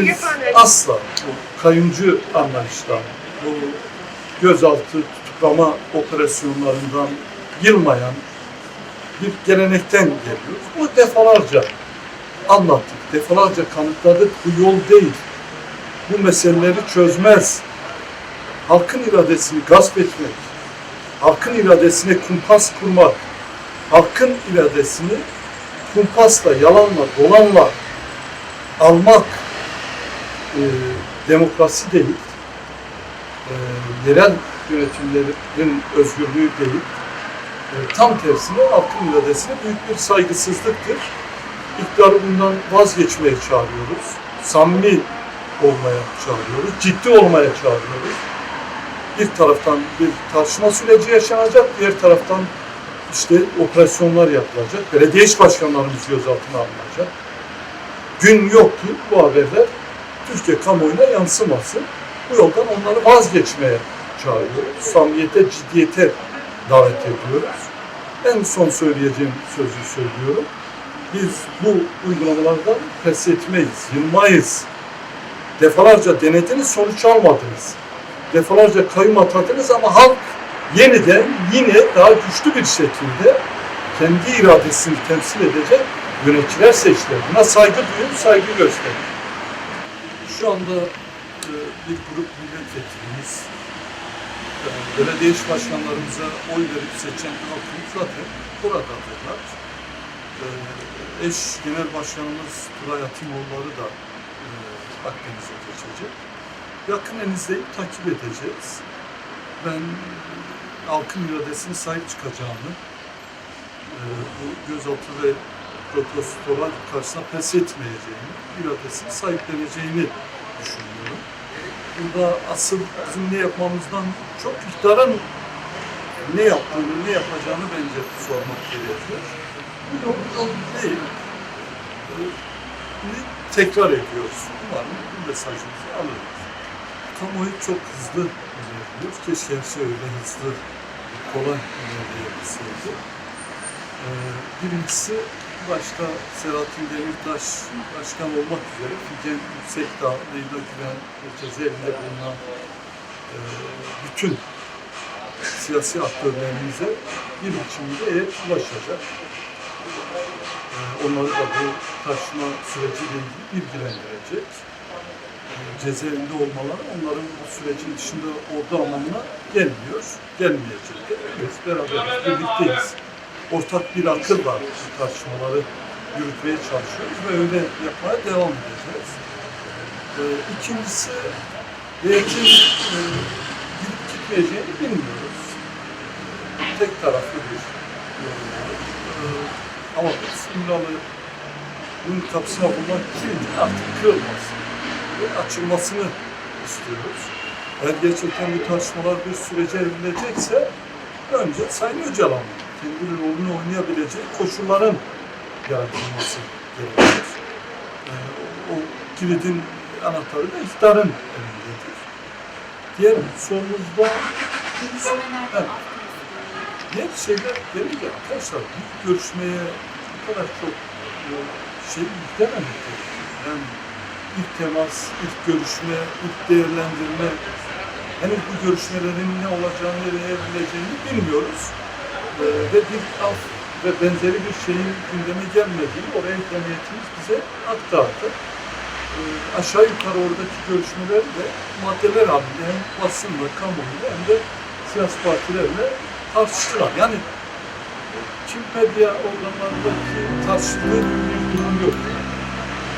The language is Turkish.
Biz asla bu kayıncı anlayıştan, bu gözaltı tutuklama operasyonlarından yılmayan bir gelenekten geliyoruz. Bu defalarca anlattık, defalarca kanıtladık. Bu yol değil. Bu meseleleri çözmez. Halkın iradesini gasp etmek, halkın iradesine kumpas kurmak, halkın iradesini kumpasla, yalanla, dolanla almak e, demokrasi değil, e, yerel yönetimlerin özgürlüğü değil, e, tam tersine halkın iradesine büyük bir saygısızlıktır. İktidarı bundan vazgeçmeye çağırıyoruz. Samimi olmaya çağırıyoruz. Ciddi olmaya çağırıyoruz. Bir taraftan bir tartışma süreci yaşanacak, diğer taraftan işte operasyonlar yapılacak. Belediye iş başkanlarımız gözaltına alınacak. Gün yok ki bu haberler Türkiye kamuoyuna yansımasın. Bu yoldan onları vazgeçmeye çağırıyoruz. Samimiyete, ciddiyete davet ediyoruz. En son söyleyeceğim sözü söylüyorum. Biz bu uygulamalardan pes etmeyiz, yılmayız. Defalarca denediniz, sonuç almadınız. Defalarca kayyum atadınız ama halk yeniden yine daha güçlü bir şekilde kendi iradesini temsil edecek yöneticiler seçtiler. Buna saygı duyun, saygı gösterin. Şu anda e, bir grup milletvekilimiz e, belediye iş başkanlarımıza oy verip seçen halkımız zaten buradadırlar. E, eş genel başkanımız Turay Atimoğulları da e, Akdeniz'e geçecek. Yakın izleyip takip edeceğiz. Ben halkın iradesine sahip çıkacağını, e, bu gözaltı ve protestolar karşısında pes etmeyeceğini, iradesini sahipleneceğini düşünüyorum. Burada asıl bizim ne yapmamızdan çok iktidarın ne yaptığını, ne yapacağını bence sormak gerekiyor. Bu yol, yol değil. Ee, tekrar ediyoruz. Umarım bu mesajımızı alırız. Kamuoyu çok hızlı ilerliyor. Keşke her şey öyle hızlı, kolay ilerleyebilseydi. Ee, birincisi başta Selahattin Demirtaş başkan olmak üzere Figen Yüksekdağ, Leyla Güven ve cezaevinde bulunan e, bütün siyasi aktörlerimize bir biçimde heyet ulaşacak. E, onları da bu taşıma süreciyle ilgili bilgilendirecek. E, cezaevinde olmaları onların bu sürecin dışında olduğu anlamına gelmiyor, gelmeyecek. Biz beraberiz, birlikteyiz ortak bir akıl var bu tartışmaları yürütmeye çalışıyoruz ve öyle yapmaya devam edeceğiz. Ee, ikincisi, heyetin e, gidip gitmeyeceğini bilmiyoruz. Tek taraflı bir yorum var. Ee, ama biz İmralı'nın kapısına bulmak için artık kırılmasın ve açılmasını istiyoruz. Eğer gerçekten bu tartışmalar bir sürece evrilecekse önce Sayın Öcalan'ın kendi rolünü oynayabileceği koşulların yaratılması gerekiyor. Ee, o kilidin anahtarı da iktidarın elindedir. Diğer sorunuzda evet, diğer şeyler gelince arkadaşlar bir görüşmeye bu kadar çok e, şey yüklememek gerekiyor. Yani ilk temas, ilk görüşme, ilk değerlendirme henüz bu görüşmelerin ne olacağını, nereye evrileceğini bilmiyoruz e, ve bir af ve benzeri bir şeyin gündeme gelmediğini oraya emniyetimiz bize aktardı. E, aşağı yukarı oradaki görüşmeler de maddeler halinde hem basınla, kamuoyuyla hem de siyasi partilerle tartıştılar. Yani kim medya organlarındaki tartışıldığı gibi bir durum yok.